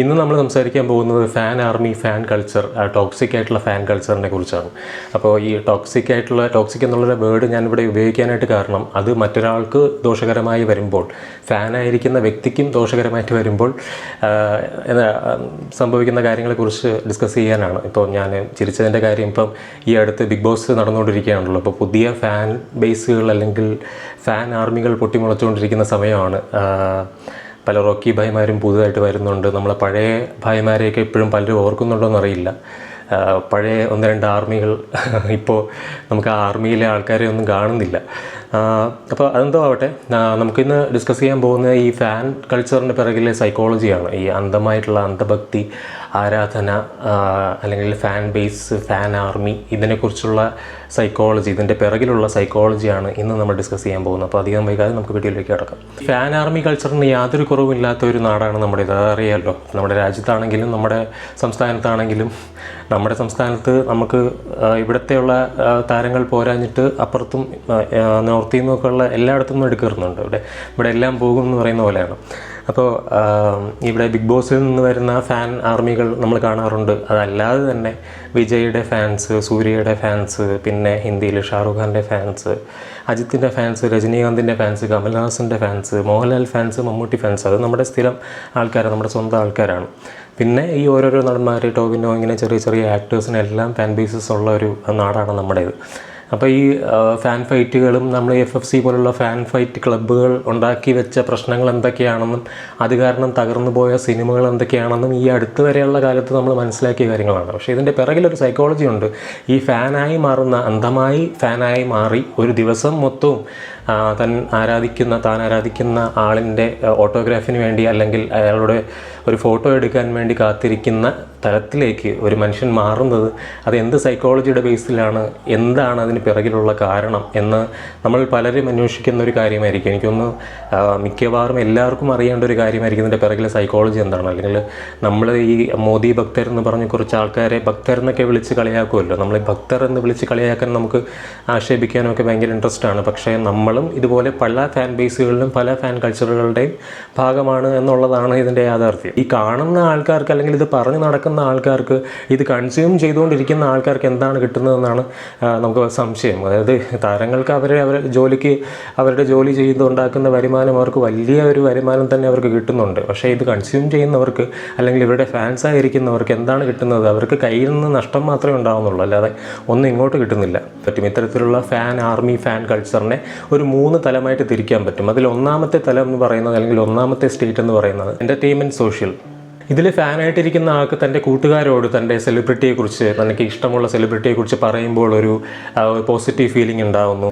ഇന്ന് നമ്മൾ സംസാരിക്കാൻ പോകുന്നത് fan army fan culture toxic ആയിട്ടുള്ള ഫാൻ കൾച്ചറിനെ കുറിച്ചാണ്. അപ്പോൾ ഈ ടോക്സിക് ആയിട്ടുള്ള ടോക്സിക് എന്നുള്ള വേർഡ് ഞാനിവിടെ ഉപയോഗിക്കാനായിട്ട് കാരണം അത് മറ്റൊരാൾക്ക് ദോഷകരമായി വരുമ്പോൾ ഫാനായിരിക്കുന്ന വ്യക്തിക്കും ദോഷകരമായിട്ട് വരുമ്പോൾ സംഭവിക്കുന്ന കാര്യങ്ങളെക്കുറിച്ച് ഡിസ്കസ് ചെയ്യാനാണ്. ഇപ്പോൾ ഞാൻ ചിരിച്ചതിന്റെ കാര്യം ഇപ്പം ഈ അടുത്ത് ബിഗ് ബോസ് നടന്നുകൊണ്ടിരിക്കുകയാണല്ലോ. അപ്പോൾ പുതിയ ഫാൻ ബേസുകൾ അല്ലെങ്കിൽ ഫാൻ ആർമികൾ പൊട്ടിമുളച്ചുകൊണ്ടിരിക്കുന്ന സമയമാണ് പല റോക്കി ഭായിമാരും പുതുതായിട്ട് വരുന്നുണ്ട്. നമ്മളെ പഴയ ഭായിമാരെയൊക്കെ ഇപ്പോഴും പലരും ഓർക്കുന്നുണ്ടോ എന്നറിയില്ല. ആ, പഴയ ഒന്ന് രണ്ട് ആർമികൾ ഇപ്പോൾ നമുക്ക് ആ ആർമിയിലെ ആൾക്കാരെ ഒന്നും കാണുന്നില്ല. അപ്പോൾ അതെന്തോ ആവട്ടെ. നമുക്കിന്ന് ഡിസ്കസ് ചെയ്യാൻ പോകുന്ന ഈ ഫാൻ കൾച്ചറിന്റെ പിറകിലെ സൈക്കോളജിയാണ് ഈ അന്ധമായിട്ടുള്ള അന്ധഭക്തി ആരാധന അല്ലെങ്കിൽ ഫാൻ ബേസ് ഫാൻ ആർമി ഇതിനെക്കുറിച്ചുള്ള സൈക്കോളജി ഇതിന്റെ പിറകിലുള്ള സൈക്കോളജിയാണ് ഇന്ന് നമ്മൾ ഡിസ്കസ് ചെയ്യാൻ പോകുന്നത്. അപ്പോൾ അധികം വൈകാതെ നമുക്ക് വീഡിയോയിലേക്ക് കിടക്കാം. ഫാൻ ആർമി കൾച്ചറിന് യാതൊരു കുറവുമില്ലാത്ത ഒരു നാടാണ് നമ്മുടെ ഇത് നമ്മുടെ രാജ്യത്താണെങ്കിലും നമ്മുടെ സംസ്ഥാനത്താണെങ്കിലും നമ്മുടെ സംസ്ഥാനത്ത് നമുക്ക് ഇവിടത്തെയുള്ള താരങ്ങൾ പോരാഞ്ഞിട്ട് അപ്പുറത്തും നോർത്തിൽ നിന്നൊക്കെ ഉള്ള എല്ലായിടത്തു എടുക്കുന്നുണ്ട് ഇവിടെ ഇവിടെ എല്ലാം പോകും എന്ന് പറയുന്ന പോലെയാണ്. അപ്പോൾ ഇവിടെ ബിഗ് ബോസിൽ നിന്ന് വരുന്ന ഫാൻ ആർമികൾ നമ്മൾ കാണാറുണ്ട്. അതല്ലാതെ തന്നെ വിജയുടെ ഫാൻസ് സൂര്യയുടെ ഫാൻസ് പിന്നെ ഹിന്ദിയിൽ ഷാറുഖ് ഖാന്റെ ഫാൻസ് അജിത്തിന്റെ ഫാൻസ് രജനീകാന്തിന്റെ fans കമൽഹാസന്റെ fans Mohanlal fans Mammootty fans അത് നമ്മുടെ സ്ഥിരം ആൾക്കാരാണ് നമ്മുടെ സ്വന്തം ആൾക്കാരാണ്. പിന്നെ ഈ ഓരോരോ നടന്മാർ ടോവിനോ ഇങ്ങനെ ചെറിയ ചെറിയ ആക്ടേഴ്സിനെല്ലാം ഫാൻ ബേസസ് ഉള്ള ഒരു നാടാണ് നമ്മുടേത്. അപ്പോൾ ഈ ഫാൻ ഫൈറ്റുകളും നമ്മൾ എഫ് എഫ് സി പോലുള്ള ഫാൻ ഫൈറ്റ് ക്ലബ്ബുകൾ ഉണ്ടാക്കി വെച്ച പ്രശ്നങ്ങൾ എന്തൊക്കെയാണെന്നും അത് കാരണം തകർന്നു പോയ സിനിമകൾ എന്തൊക്കെയാണെന്നും ഈ അടുത്ത് വരെയുള്ള കാലത്ത് നമ്മൾ മനസ്സിലാക്കിയ കാര്യങ്ങളാണ്. പക്ഷേ ഇതിന്റെ പിറകിലൊരു സൈക്കോളജി ഉണ്ട്. ഈ ഫാനായി മാറുന്ന അന്ധമായി ഫാനായി മാറി ഒരു ദിവസം മൊത്തവും താൻ ആരാധിക്കുന്ന താൻ ആരാധിക്കുന്ന ആളിന്റെ ഓട്ടോഗ്രാഫിന് വേണ്ടി അല്ലെങ്കിൽ അയാളുടെ ഒരു ഫോട്ടോ എടുക്കാൻ വേണ്ടി കാത്തിരിക്കുന്ന തലത്തിലേക്ക് ഒരു മനുഷ്യൻ മാറുന്നത് അത് എന്ത് സൈക്കോളജിയുടെ ബേസിലാണ് എന്താണ് അതിന് പിറകിലുള്ള കാരണം എന്ന് നമ്മൾ പലരും അന്വേഷിക്കുന്ന ഒരു കാര്യമായിരിക്കും. എനിക്കൊന്ന് മിക്കവാറും എല്ലാവർക്കും അറിയേണ്ട ഒരു കാര്യമായിരിക്കും ഇതിന്റെ പിറകിലെ സൈക്കോളജി എന്താണ്. അല്ലെങ്കിൽ നമ്മൾ ഈ മോദി ഭക്തർ എന്ന് പറഞ്ഞ് കുറച്ച് ആൾക്കാരെ ഭക്തർ എന്നൊക്കെ വിളിച്ച് കളിയാക്കുമല്ലോ. നമ്മൾ ഭക്തർ എന്ന് വിളിച്ച് കളിയാക്കാൻ നമുക്ക് ആക്ഷേപിക്കാനൊക്കെ ഭയങ്കര ഇൻട്രസ്റ്റാണ് പക്ഷേ പക്ഷേ നമ്മളും ഇതുപോലെ പല ഫാൻ ബേസുകളിലും പല ഫാൻ കൾച്ചറുകളുടെയും ഭാഗമാണ് എന്നുള്ളതാണ് ഇതിന്റെ യാഥാർത്ഥ്യം. ഈ കാണുന്ന ആൾക്കാർക്ക് അല്ലെങ്കിൽ ഇത് പറഞ്ഞു നടക്കുന്ന ആൾക്കാർക്ക് ഇത് കൺസ്യൂം ചെയ്തുകൊണ്ടിരിക്കുന്ന ആൾക്കാർക്ക് എന്താണ് കിട്ടുന്നതെന്നാണ് നമുക്ക് സംശയം. അതായത് താരങ്ങൾക്ക് അവരെ അവരുടെ ജോലിക്ക് അവരുടെ ജോലി ചെയ്തുണ്ടാക്കുന്ന വരുമാനം അവർക്ക് വലിയ ഒരു വരുമാനം തന്നെ അവർക്ക് കിട്ടുന്നുണ്ട്. പക്ഷേ ഇത് കൺസ്യൂം ചെയ്യുന്നവർക്ക് അല്ലെങ്കിൽ ഇവരുടെ ഫാൻസ് ആയിരിക്കുന്നവർക്ക് എന്താണ് കിട്ടുന്നത്? അവർക്ക് കയ്യിൽ നിന്ന് നഷ്ടം മാത്രമേ ഉണ്ടാവുന്നുള്ളൂ. അല്ലാതെ ഒന്നും ഇങ്ങോട്ട് കിട്ടുന്നില്ല. പറ്റും. ഇത്തരത്തിലുള്ള ഫാൻ ആർമി ഫാൻ കൾച്ചറിനെ ഒരു മൂന്ന് തലമായിട്ട് തിരിക്കാൻ പറ്റും. അതിൽ ഒന്നാമത്തെ തലം എന്ന് പറയുന്നത് അല്ലെങ്കിൽ ഒന്നാമത്തെ സ്റ്റേറ്റ് എന്ന് പറയുന്നത് എന്റർടൈൻമെന്റ് സോഷ്യൽ ഇതിൽ ഫാനായിട്ടിരിക്കുന്ന ആൾക്ക് തന്റെ കൂട്ടുകാരോട് തന്റെ സെലിബ്രിറ്റിയെക്കുറിച്ച് തനിക്ക് ഇഷ്ടമുള്ള സെലിബ്രിറ്റിയെക്കുറിച്ച് പറയുമ്പോൾ ഒരു പോസിറ്റീവ് ഫീലിംഗ് ഉണ്ടാകുന്നു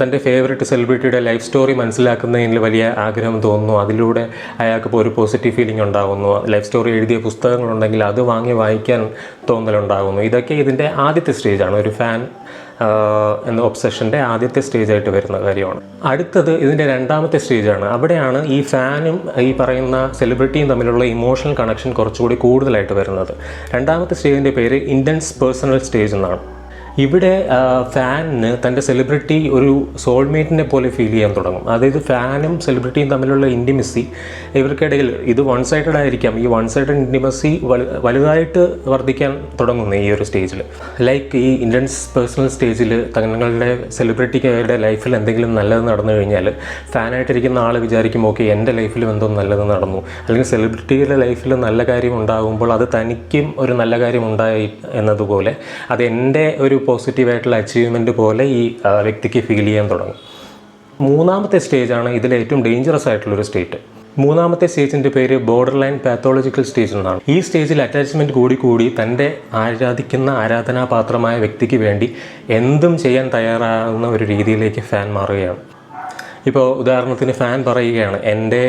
തന്റെ ഫേവററ്റ് സെലിബ്രിറ്റിയുടെ ലൈഫ് സ്റ്റോറി മനസ്സിലാക്കുന്നതിൽ വലിയ ആഗ്രഹം തോന്നുന്നു. അതിലൂടെ അയാൾക്ക് ഇപ്പോൾ ഒരു പോസിറ്റീവ് ഫീലിംഗ് ഉണ്ടാകുന്നു ലൈഫ് സ്റ്റോറി എഴുതിയ പുസ്തകങ്ങളുണ്ടെങ്കിൽ അത് വാങ്ങി വായിക്കാൻ തോന്നലുണ്ടാകുന്നു ഇതൊക്കെ ഇതിന്റെ ആദ്യത്തെ സ്റ്റേജാണ് ഒരു ഫാൻ എന്ന ഒബ്സഷന്റെ ആദ്യത്തെ സ്റ്റേജായിട്ട് വരുന്ന കാര്യമാണ്. അടുത്തത് ഇതിന്റെ രണ്ടാമത്തെ സ്റ്റേജാണ് അവിടെയാണ് ഈ ഫാനും ഈ പറയുന്ന സെലിബ്രിറ്റിയും തമ്മിലുള്ള ഇമോഷണൽ കണക്ഷൻ കുറച്ചുകൂടി കൂടുതലായിട്ട് വരുന്നത്. രണ്ടാമത്തെ സ്റ്റേജിന്റെ പേര് ഇന്റൻസ് പേഴ്സണൽ സ്റ്റേജ് എന്നാണ്. ഇവിടെ ഫാനിന് തന്റെ സെലിബ്രിറ്റി ഒരു സോൾമേറ്റിനെ പോലെ ഫീൽ ചെയ്യാൻ തുടങ്ങും. അതായത് ഫാനും സെലിബ്രിറ്റിയും തമ്മിലുള്ള ഇന്റിമസി ഇവർക്കിടയിൽ ഇത് വൺ സൈഡഡ് ആയിരിക്കാം. ഈ വൺ സൈഡഡ് ഇന്റിമസി വലുതായിട്ട് വർദ്ധിക്കാൻ തുടങ്ങുന്നു ഈ ഒരു സ്റ്റേജിൽ. ലൈക്ക് ഈ ഇന്റൻസ് പേഴ്സണൽ സ്റ്റേജിൽ തങ്ങളുടെ സെലിബ്രിറ്റിക്കാരുടെ ലൈഫിൽ എന്തെങ്കിലും നല്ലത് നടന്നു കഴിഞ്ഞാൽ ഫാനായിട്ടിരിക്കുന്ന ആൾ വിചാരിക്കും ഓക്കെ എന്റെ ലൈഫിലും എന്തോ നല്ലത് നടന്നു. അല്ലെങ്കിൽ സെലിബ്രിറ്റിയുടെ ലൈഫിൽ നല്ല കാര്യം ഉണ്ടാകുമ്പോൾ അത് തനിക്കും ഒരു നല്ല കാര്യം ഉണ്ടായി എന്നതുപോലെ അത് എന്റെ ഒരു പോസിറ്റീവായിട്ടുള്ള അച്ചീവ്മെന്റ് പോലെ ഈ വ്യക്തിക്ക് ഫീൽ ചെയ്യാൻ തുടങ്ങും. മൂന്നാമത്തെ സ്റ്റേജാണ് ഇതിൽ ഏറ്റവും ഡേഞ്ചറസ് ആയിട്ടുള്ളൊരു സ്റ്റേറ്റ് മൂന്നാമത്തെ സ്റ്റേജിന്റെ പേര് ബോർഡർ ലൈൻ പാത്തോളജിക്കൽ സ്റ്റേജ് എന്നാണ്. ഈ സ്റ്റേജിൽ അറ്റാച്ച്മെന്റ് കൂടി കൂടി തന്റെ ആരാധിക്കുന്ന ആരാധനാപാത്രമായ വ്യക്തിക്ക് വേണ്ടി എന്തും ചെയ്യാൻ തയ്യാറാകുന്ന ഒരു രീതിയിലേക്ക് ഫാൻ മാറുകയാണ്. ഇപ്പോൾ ഉദാഹരണത്തിന് ഫാൻ പറയുകയാണ് എന്റെ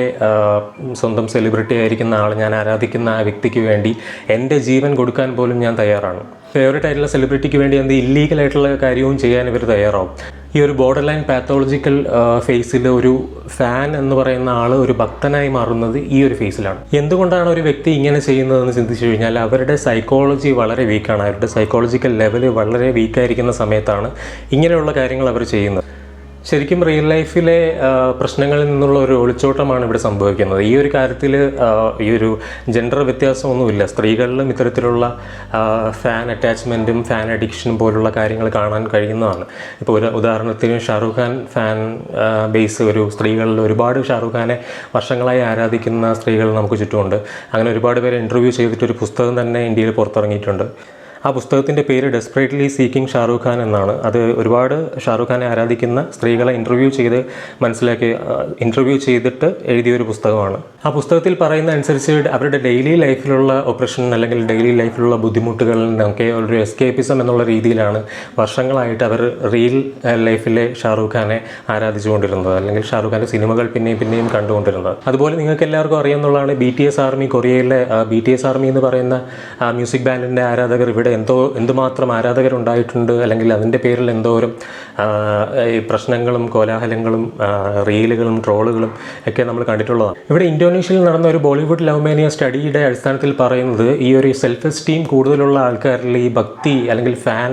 സ്വന്തം സെലിബ്രിറ്റി ആയിരിക്കുന്ന ആൾ ഞാൻ ആരാധിക്കുന്ന ആ വ്യക്തിക്ക് വേണ്ടി എന്റെ ജീവൻ കൊടുക്കാൻ പോലും ഞാൻ തയ്യാറാണ്. ഫേവറേറ്റ് ആയിട്ടുള്ള സെലിബ്രിറ്റിക്ക് വേണ്ടി എന്ത് ഇല്ലീഗൽ ആയിട്ടുള്ള കാര്യവും ചെയ്യാൻ ഇവർ തയ്യാറാവും. ഈ ഒരു ബോർഡർ ലൈൻ പാത്തോളജിക്കൽ ഫേസിൽ ഒരു ഫാൻ എന്ന് പറയുന്ന ആൾ ഒരു ഭക്തനായി മാറുന്നത് ഈ ഒരു ഫേസിലാണ് എന്തുകൊണ്ടാണ് ഒരു വ്യക്തി ഇങ്ങനെ ചെയ്യുന്നതെന്ന് ചിന്തിച്ചു കഴിഞ്ഞാൽ അവരുടെ സൈക്കോളജി വളരെ വീക്കാണ് അവരുടെ സൈക്കോളജിക്കൽ ലെവൽ വളരെ വീക്കായിരിക്കുന്ന സമയത്താണ് ഇങ്ങനെയുള്ള കാര്യങ്ങൾ അവർ ചെയ്യുന്നത്. ശരിക്കും റിയൽ ലൈഫിലെ പ്രശ്നങ്ങളിൽ നിന്നുള്ള ഒരു ഒളിച്ചോട്ടമാണ് ഇവിടെ സംഭവിക്കുന്നത്. ഈ ഒരു കാര്യത്തിൽ ഈ ഒരു ജെൻഡർ വ്യത്യാസമൊന്നുമില്ല. സ്ത്രീകളിലും ഇത്തരത്തിലുള്ള ഫാൻ അറ്റാച്ച്മെന്റും ഫാൻ അഡിക്ഷനും പോലുള്ള കാര്യങ്ങൾ കാണാൻ കഴിയുന്നതാണ്. ഇപ്പോൾ ഒരു ഉദാഹരണത്തിന് ഷാറുഖ് ഖാൻ ഫാൻ ബേസ് ഒരു സ്ത്രീകളിൽ ഒരുപാട് ഷാറുഖ് ഖാനെ വർഷങ്ങളായി ആരാധിക്കുന്ന സ്ത്രീകൾ നമുക്ക് ചുറ്റുമുണ്ട്. അങ്ങനെ ഒരുപാട് പേരെ ഇന്റർവ്യൂ ചെയ്തിട്ട് ഒരു പുസ്തകം തന്നെ ഇന്ത്യയിൽ പുറത്തിറങ്ങിയിട്ടുണ്ട്. ആ പുസ്തകത്തിന്റെ പേര് ഡെസ്പ്രേറ്റ്ലി സീക്കിംഗ് ഷാറൂഖ് ഖാൻ എന്നാണ്. അത് ഒരുപാട് ഷാറൂഖ് ഖാനെ ആരാധിക്കുന്ന സ്ത്രീകളെ ഇന്റർവ്യൂ ചെയ്ത് മനസ്സിലാക്കി ഇന്റർവ്യൂ ചെയ്തിട്ട് എഴുതിയൊരു പുസ്തകമാണ്. ആ പുസ്തകത്തിൽ പറയുന്ന അനുസരിച്ച് അവരുടെ ഡെയിലി ലൈഫിലുള്ള ഒപ്രഷൻ അല്ലെങ്കിൽ ഡെയിലി ലൈഫിലുള്ള ബുദ്ധിമുട്ടുകളിൽ നിന്നൊക്കെ ഒരു എസ്കേപ്പിസം എന്നുള്ള രീതിയിലാണ് വർഷങ്ങളായിട്ട് അവർ റിയൽ ലൈഫിലെ ഷാറൂഖ് ഖാനെ ആരാധിച്ചുകൊണ്ടിരുന്നത്. അല്ലെങ്കിൽ ഷാറൂഖ് ഖാന്റെ സിനിമകൾ പിന്നെയും പിന്നെയും കണ്ടുകൊണ്ടിരുന്നത്. അതുപോലെ നിങ്ങൾക്ക് എല്ലാവർക്കും അറിയാവുന്നതാണ് ബി ടി എസ് ആർമി കൊറിയയിലെ ബി ടി എസ് ആർമി എന്ന് പറയുന്ന മ്യൂസിക് ബാൻഡിന്റെ ആരാധകർ ഇവിടെ എന്തോ എന്തുമാത്രം ആരാധകരുണ്ടായിട്ടുണ്ട്? അല്ലെങ്കിൽ അതിന്റെ പേരിൽ എന്തോരം ഈ പ്രശ്നങ്ങളും കോലാഹലങ്ങളും റീലുകളും ട്രോളുകളും ഒക്കെ നമ്മൾ കണ്ടിട്ടുള്ളതാണ്. ഇവിടെ ഇന്തോനേഷ്യയിൽ നടന്ന ഒരു ബോളിവുഡ് ലവ്മേനിയ സ്റ്റഡിയുടെ അടിസ്ഥാനത്തിൽ പറയുന്നത് ഈ ഒരു സെൽഫ് എസ്റ്റീം കൂടുതലുള്ള ആൾക്കാരിൽ ഈ ഭക്തി അല്ലെങ്കിൽ ഫാൻ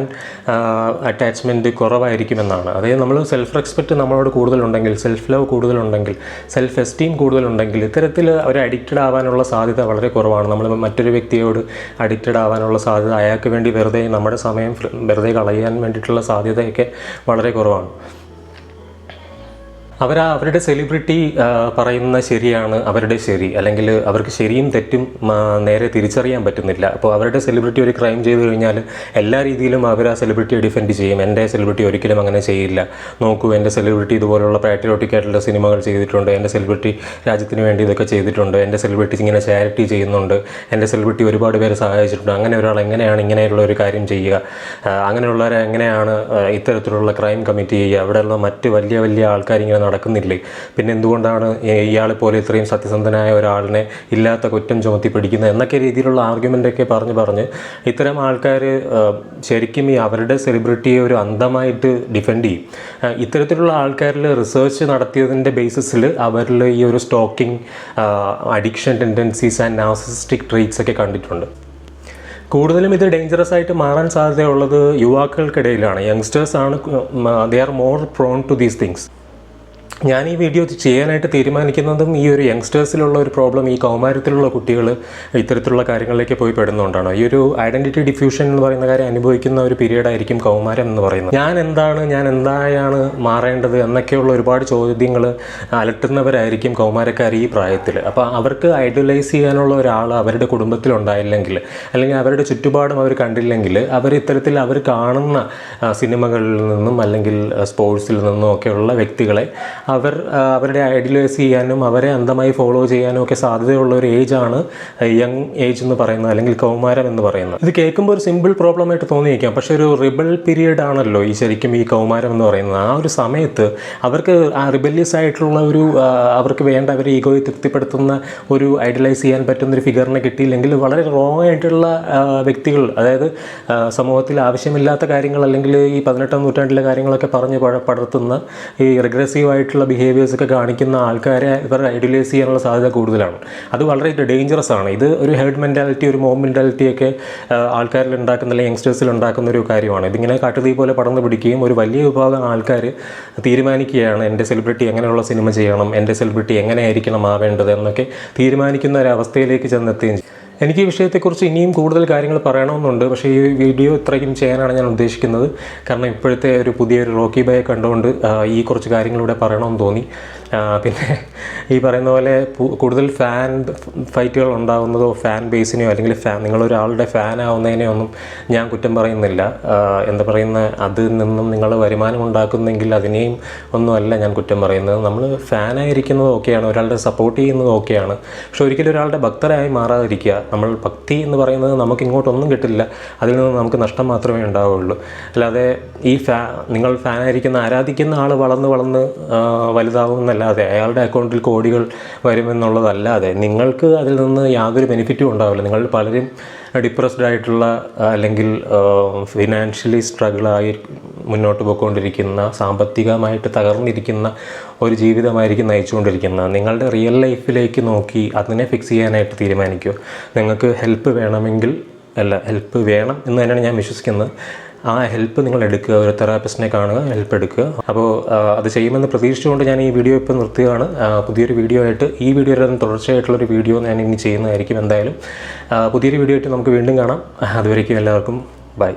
അറ്റാച്ച്മെന്റ് കുറവായിരിക്കുമെന്നാണ്. അതായത് നമ്മൾ സെൽഫ് റെസ്പെക്റ്റ് നമ്മളോട് കൂടുതലുണ്ടെങ്കിൽ സെൽഫ് ലവ് കൂടുതലുണ്ടെങ്കിൽ സെൽഫ് എസ്റ്റീം കൂടുതലുണ്ടെങ്കിൽ ഇത്തരത്തിൽ അവർ അഡിക്റ്റഡ് ആവാനുള്ള സാധ്യത വളരെ കുറവാണ്. നമ്മൾ മറ്റൊരു വ്യക്തിയോട് അഡിക്റ്റഡ് ആവാനുള്ള സാധ്യത അയാൾക്ക് വേണ്ടി വെറുതെ നമ്മുടെ സമയം വെറുതെ കളയാൻ വേണ്ടിയിട്ടുള്ള സാധ്യതയൊക്കെ വളരെ കുറവാണ്. അവർ അവരുടെ സെലിബ്രിറ്റി പറയുന്ന ശരിയാണ് അവരുടെ ശരി. അല്ലെങ്കിൽ അവർക്ക് ശരിയും തെറ്റും നേരെ തിരിച്ചറിയാൻ പറ്റുന്നില്ല. അപ്പോൾ അവരുടെ സെലിബ്രിറ്റി ഒരു ക്രൈം ചെയ്തു കഴിഞ്ഞാൽ എല്ലാ രീതിയിലും അവർ ആ സെലിബ്രിറ്റിയെ ഡിഫെൻഡ് ചെയ്യും. എന്റെ സെലിബ്രിറ്റി ഒരിക്കലും അങ്ങനെ ചെയ്യില്ല. നോക്കൂ എന്റെ സെലിബ്രിറ്റി ഇതുപോലുള്ള പാട്രിയോട്ടിക് ആയിട്ടുള്ള സിനിമകൾ ചെയ്തിട്ടുണ്ട്. എന്റെ സെലിബ്രിറ്റി രാജ്യത്തിന് വേണ്ടി ഇതൊക്കെ ചെയ്തിട്ടുണ്ട്. എന്റെ സെലിബ്രിറ്റി ഇങ്ങനെ ചാരിറ്റി ചെയ്യുന്നുണ്ട്. എന്റെ സെലിബ്രിറ്റി ഒരുപാട് പേരെ സഹായിച്ചിട്ടുണ്ട്. അങ്ങനെ ഒരാൾ എങ്ങനെയാണ് ഇങ്ങനെയുള്ള ഒരു കാര്യം ചെയ്യുക? അങ്ങനെയുള്ളവരെ എങ്ങനെയാണ് ഇത്തരത്തിലുള്ള ക്രൈം കമ്മിറ്റ് ചെയ്യുക? അവിടെയുള്ള മറ്റ് വലിയ വലിയ ആൾക്കാർ ഇങ്ങനെ നടക്കുന്നില്ലേ? പിന്നെ എന്തുകൊണ്ടാണ് ഇയാളെ പോലെ ഇത്രയും സത്യസന്ധനായ ഒരാളിനെ ഇല്ലാത്ത കുറ്റം ചുമത്തി പിടിക്കുന്നത് എന്നൊക്കെ രീതിയിലുള്ള ആർഗ്യുമെന്റൊക്കെ പറഞ്ഞ് പറഞ്ഞ് ഇത്തരം ആൾക്കാർ ശരിക്കും ഈ അവരുടെ സെലിബ്രിറ്റിയെ ഒരു അന്ധമായിട്ട് ഡിഫെൻഡ് ചെയ്യും. ഇത്തരത്തിലുള്ള ആൾക്കാരിൽ റിസേർച്ച് നടത്തിയതിന്റെ ബേസിസിൽ അവരിൽ ഈ ഒരു stalking addiction tendencies and narcissistic treats ഒക്കെ കണ്ടിട്ടുണ്ട്. കൂടുതലും ഇത് ഡേഞ്ചറസ് ആയിട്ട് മാറാൻ സാധ്യതയുള്ളത് യുവാക്കൾക്കിടയിലാണ്. യങ്സ്റ്റേഴ്സാണ് they are more prone to these things ഞാൻ ഈ വീഡിയോ ചെയ്യാനായിട്ട് തീരുമാനിക്കുന്നതും ഈ ഒരു യങ്സ്റ്റേഴ്സിലുള്ള ഒരു പ്രോബ്ലം ഈ കൗമാരത്തിലുള്ള കുട്ടികൾ ഇത്തരത്തിലുള്ള കാര്യങ്ങളിലേക്ക് പോയി പെടുന്നുകൊണ്ടാണ് ഈ ഒരു ഐഡന്റിറ്റി ഡിഫ്യൂഷൻ എന്ന് പറയുന്ന കാര്യം അനുഭവിക്കുന്ന ഒരു പീരീഡ് ആയിരിക്കും കൗമാരം എന്ന് പറയുന്നത്. ഞാൻ എന്താണ് ഞാൻ എന്തായാണ് മാറേണ്ടത് എന്നൊക്കെയുള്ള ഒരുപാട് ചോദ്യങ്ങൾ അലട്ടുന്നവരായിരിക്കും കൗമാരക്കാർ ഈ പ്രായത്തിൽ അപ്പോൾ അവർക്ക് ഐഡലൈസ് ചെയ്യാനുള്ള ഒരാൾ അവരുടെ കുടുംബത്തിലുണ്ടായില്ലെങ്കിൽ അല്ലെങ്കിൽ അവരുടെ ചുറ്റുപാടും അവർ കണ്ടില്ലെങ്കിൽ അവർ ഇത്തരത്തിൽ അവർ കാണുന്ന സിനിമകളിൽ നിന്നും അല്ലെങ്കിൽ സ്പോർട്സിൽ നിന്നും ഒക്കെയുള്ള വ്യക്തികളെ അവർ അവരുടെ ഐഡിയലൈസ് ചെയ്യാനും അവരെ അന്ധമായി ഫോളോ ചെയ്യാനും ഒക്കെ സാധ്യതയുള്ള ഒരു ഏജാണ് യങ് ഏജ് എന്ന് പറയുന്നത് അല്ലെങ്കിൽ കൗമാരം എന്ന് പറയുന്നത്. ഇത് കേൾക്കുമ്പോൾ ഒരു സിമ്പിൾ പ്രോബ്ലം ആയിട്ട് തോന്നിയേക്കാം. പക്ഷേ ഒരു റിബൽ പീരീഡ് ആണല്ലോ ഈ ശരിക്കും ഈ കൗമാരം എന്ന് പറയുന്നത്. ആ ഒരു സമയത്ത് അവർക്ക് ആ റിബല്യസ് ആയിട്ടുള്ള ഒരു അവർക്ക് വേണ്ട അവരെ ഈഗോയെ തൃപ്തിപ്പെടുത്തുന്ന ഒരു ഐഡിയലൈസ് ചെയ്യാൻ പറ്റുന്ന ഒരു ഫിഗറിനെ കിട്ടിയില്ലെങ്കിൽ വളരെ റോങ് ആയിട്ടുള്ള വ്യക്തികൾ അതായത് സമൂഹത്തിൽ ആവശ്യമില്ലാത്ത കാര്യങ്ങൾ അല്ലെങ്കിൽ ഈ പതിനെട്ടാം നൂറ്റാണ്ടിലെ കാര്യങ്ങളൊക്കെ പറഞ്ഞ് പടർത്തുന്ന ഈ റിഗ്രസീവ് ആയിട്ടുള്ള ബിഹേവിയേഴ്സ് ഒക്കെ കാണിക്കുന്ന ആൾക്കാരെ ഇവർ ഐഡിയലൈസ് ചെയ്യാനുള്ള സാധ്യത കൂടുതലാണ്. അത് വളരെ ഡേഞ്ചറസ് ആണ്. ഇത് ഒരു ഹെഡ് മെന്റാലിറ്റി ഒരു മോം മെന്റാലിറ്റി ഒക്കെ ആ, ആൾക്കാരിൽ ഉണ്ടാക്കുന്ന അല്ലെങ്കിൽ യങ്സ്റ്റേഴ്സിൽ ഉണ്ടാക്കുന്ന ഒരു കാര്യമാണ്. ഇതിങ്ങനെ കാട്ടുതീ പോലെ പടർന്നു പിടിക്കുകയും ഒരു വലിയ വിഭാഗം ആൾക്കാർ തീരുമാനിക്കുകയാണ് എന്റെ സെലിബ്രിറ്റി എങ്ങനെയുള്ള സിനിമ ചെയ്യണം എന്റെ സെലിബ്രിറ്റി എങ്ങനെയായിരിക്കണം ആവേണ്ടത് എന്നൊക്കെ തീരുമാനിക്കുന്ന ഒരു അവസ്ഥയിലേക്ക് ചെന്നെത്തുകയും ചെയ്യും. എനിക്ക് ഈ വിഷയത്തെക്കുറിച്ച് ഇനിയും കൂടുതൽ കാര്യങ്ങൾ പറയണമെന്നുണ്ട്. പക്ഷേ ഈ വീഡിയോ ഇത്രയും ചെയ്യാനാണ് ഞാൻ ഉദ്ദേശിക്കുന്നത്. കാരണം ഇപ്പോഴത്തെ ഒരു പുതിയൊരു റോക്കി ബൈ കണ്ടുകൊണ്ട് ഈ കുറച്ച് കാര്യങ്ങളിവിടെ പറയണമെന്ന് തോന്നി. പിന്നെ ഈ പറയുന്ന പോലെ കൂടുതൽ ഫാൻ ഫൈറ്റുകൾ ഉണ്ടാകുന്നതോ ഫാൻ ബേസിനെയോ അല്ലെങ്കിൽ ഫാൻ നിങ്ങളൊരാളുടെ ഫാൻ ആവുന്നതിനെയോ ഒന്നും ഞാൻ കുറ്റം പറയുന്നില്ല. എന്താ പറയുന്ന അതിൽ നിന്നും നിങ്ങൾ വരുമാനം ഉണ്ടാക്കുന്നെങ്കിൽ അതിനെയും ഒന്നുമല്ല ഞാൻ കുറ്റം പറയുന്നത്. നമ്മൾ ഫാനായിരിക്കുന്നത് ഓക്കെയാണ് ഒരാളുടെ സപ്പോർട്ട് ചെയ്യുന്നത് ഓക്കെയാണ്. പക്ഷെ ഒരിക്കലും ഒരാളുടെ ഭക്തരായി മാറാതിരിക്കുക. നമ്മൾ ഭക്തി എന്ന് പറയുന്നത് നമുക്ക് ഇങ്ങോട്ടൊന്നും കിട്ടില്ല. അതിൽ നിന്ന് നമുക്ക് നഷ്ടം മാത്രമേ ഉണ്ടാവുകയുള്ളൂ അല്ലാതെ ഈ ഫാ നിങ്ങൾ ഫാനായിരിക്കുന്ന ആരാധിക്കുന്ന ആൾ വളർന്ന് വളർന്ന് ആ, വലുതാവുമെന്നല്ലാതെ അയാളുടെ അക്കൗണ്ടിൽ കോടികൾ വരുമെന്നുള്ളതല്ലാതെ നിങ്ങൾക്ക് അതിൽ നിന്ന് യാതൊരു ബെനിഫിറ്റും ഉണ്ടാവില്ല. നിങ്ങൾ പലരും ഡിപ്രസ്ഡ് ആയിട്ടുള്ള അല്ലെങ്കിൽ ഫിനാൻഷ്യലി സ്ട്രഗിളായി മുന്നോട്ട് പോയിക്കൊണ്ടിരിക്കുന്ന സാമ്പത്തികമായിട്ട് തകർന്നിരിക്കുന്ന ഒരു ജീവിതമായിരിക്കും നയിച്ചുകൊണ്ടിരിക്കുന്നത്. നിങ്ങളുടെ റിയൽ ലൈഫിലേക്ക് നോക്കി അതിനെ ഫിക്സ് ചെയ്യാനായിട്ട് തീരുമാനിക്കുക. നിങ്ങൾക്ക് ഹെൽപ്പ് വേണമെങ്കിൽ അല്ല ഹെൽപ്പ് വേണം എന്ന് തന്നെയാണ് ഞാൻ വിശ്വസിക്കുന്നത്. ആ ഹെൽപ്പ് നിങ്ങൾ എടുക്കുക ഒരു തെറാപ്പിസ്റ്റിനെ കാണുക ഹെൽപ്പ് എടുക്കുക. അപ്പോൾ അത് ചെയ്യുമെന്ന് പ്രതീക്ഷിച്ചുകൊണ്ട് ഞാൻ ഈ വീഡിയോ ഇപ്പോൾ നിർത്തുകയാണ്. പുതിയൊരു വീഡിയോ ആയിട്ട് ഈ വീഡിയോയുടെ തുടർച്ചയായിട്ടുള്ളൊരു വീഡിയോ ഞാൻ ഇനി ചെയ്യുന്നതായിരിക്കും എന്തായാലും. പുതിയൊരു വീഡിയോ ആയിട്ട് നമുക്ക് വീണ്ടും കാണാം. അതുവരേക്കും എല്ലാവർക്കും ബൈ.